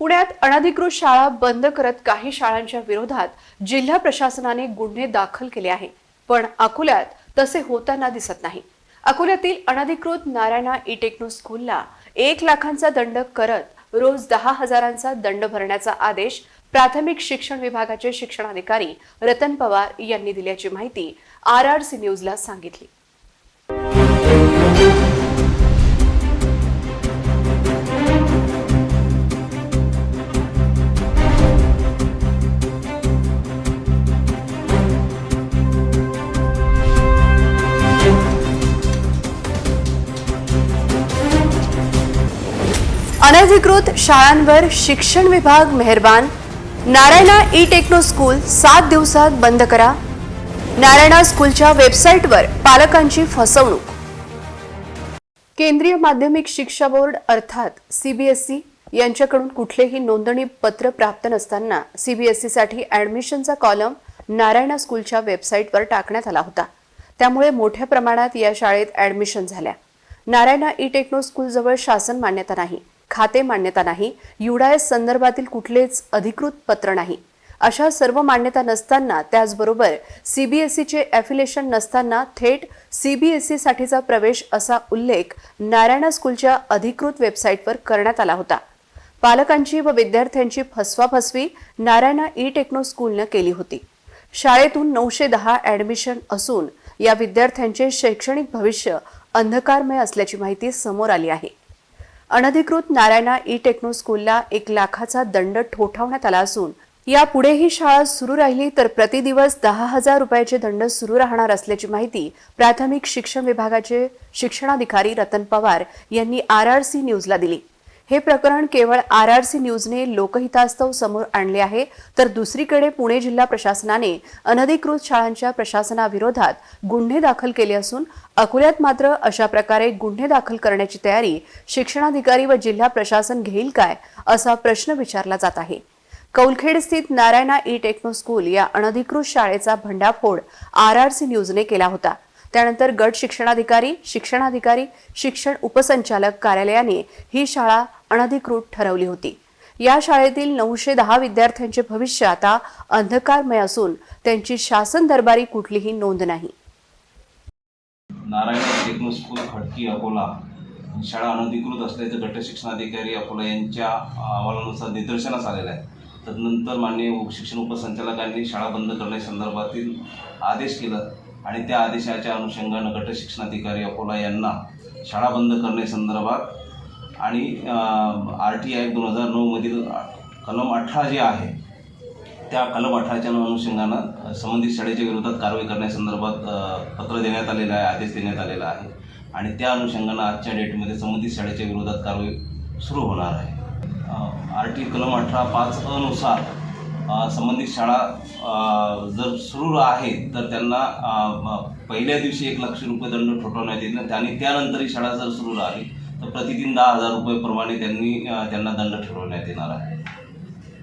पुण्यात अनधिकृत शाळा बंद करत काही शाळांच्या विरोधात जिल्हा प्रशासनाने गुन्हे दाखल केले आहे पण अकोल्यात तसे होताना दिसत नाही. अकोल्यातील अनधिकृत नारायणा ई टेक्नो स्कूलला एक लाखांचा दंड करत रोज दहा हजारांचा दंड भरण्याचा आदेश प्राथमिक शिक्षण विभागाचे शिक्षणाधिकारी रतन पवार यांनी दिल्याची माहिती आर आर सी न्यूजला सांगितली. अनधिकृत शाळांवर शिक्षण विभाग मेहरबान. नारायणा ई टेक्नो स्कूल सात दिवसात बंद करा. नारायणा स्कूलच्या वेबसाईटवर पालकांची फसवणूक. केंद्रीय माध्यमिक शिक्षा बोर्ड अर्थात सीबीएसई यांच्याकडून कुठलेही नोंदणी पत्र प्राप्त नसताना सीबीएसईसाठी ऍडमिशनचा कॉलम नारायणा स्कूलच्या वेबसाईटवर टाकण्यात आला होता. त्यामुळे मोठ्या प्रमाणात या शाळेत ऍडमिशन झाल्या. नारायणा ई टेक्नो स्कूलजवळ शासन मान्यता नाही. खाते मान्यता नाही युडाएस संदर्भातील कुठलेच अधिकृत पत्र नाही. अशा सर्व मान्यता नसताना त्याचबरोबर सीबीएसईचे ॲफिलेशन नसताना थेट सीबीएसई साठीचा प्रवेश असा उल्लेख नारायणा स्कूलच्या अधिकृत वेबसाईटवर करण्यात आला होता. पालकांची व विद्यार्थ्यांची फसवाफसवी नारायणा ई टेक्नो स्कूलनं केली होती. शाळेतून नऊशे दहा ॲडमिशन असून या विद्यार्थ्यांचे शैक्षणिक भविष्य अंधकारमय असल्याची माहिती समोर आली आहे. अनधिकृत नारायणा ई टेक्नो स्कूलला एक लाखाचा दंड ठोठावण्यात आला असून यापुढे ही शाळा सुरू राहिली तर प्रतिदिवस दहा हजार रुपयाचे दंड सुरू राहणार असल्याची माहिती प्राथमिक शिक्षण विभागाचे शिक्षणाधिकारी रतन पवार यांनी आर आर सी न्यूजला दिली. हे प्रकरण केवळ आर आर सी न्यूजने लोकहितास्तव समोर आणले आहे. तर दुसरीकडे पुणे जिल्हा प्रशासनाने अनधिकृत शाळांच्या प्रशासनाविरोधात गुन्हे दाखल केले असून अकोल्यात मात्र अशा प्रकारे गुन्हे दाखल करण्याची तयारी शिक्षणाधिकारी व जिल्हा प्रशासन घेईल काय असा प्रश्न विचारला जात आहे. कौलखेड स्थित नारायणा ई टेक्नो स्कूल या अनधिकृत शाळेचा भंडाफोड आर आर सी न्यूजने केला होता. त्यानंतर गट शिक्षणाधिकारी शिक्षणाधिकारी शिक्षण उपसंचालक कार्यालयाने ही शाळा अनधिकृत ठरवली होती. या शाळेतील नऊशे दहा विद्यार्थ्यांचे भविष्य आता अंधकारमय असून त्यांची शासन दरबारी कुठलीही नोंद नाही. नारायण टेक्नो स्कूल खडकी अकोला शाळा अनधिकृत असल्याचं गट शिक्षणाधिकारी अकोला यांच्या अहवालानुसार निदर्शनास आलेलं आहे. तदनंतर माननीय शिक्षण उपसंचालकांनी शाळा बंद करण्यासंदर्भातील आदेश केला. आणि त्या आदेशाच्या अनुषंगानं गट शिक्षणाधिकारी अकोला यांना शाळा बंद करण्यासंदर्भात आणि आर टी आय दोन हजार नऊमधील कलम अठरा जे आहे त्या कलम अठराच्या अनुषंगानं संबंधित शाळेच्या विरोधात कारवाई करण्यासंदर्भात पत्र देण्यात आलेलं आहे आदेश देण्यात आलेला आहे. आणि त्या अनुषंगानं आजच्या डेटमध्ये संबंधित शाळेच्या विरोधात कारवाई सुरू होणार आहे. आर टी कलम अठरा पाच अनुसार संबंधित शाळा जर सुरू आहे तर त्यांना पहिल्या दिवशी एक लक्ष रुपये दंड ठोठवण्यात येईल आणि त्यानंतरही शाळा जर सुरू राहिली तर प्रतिदिन दहा हजार रुपये प्रमाणे त्यांनी त्यांना दंड ठरवण्यात येणार आहे.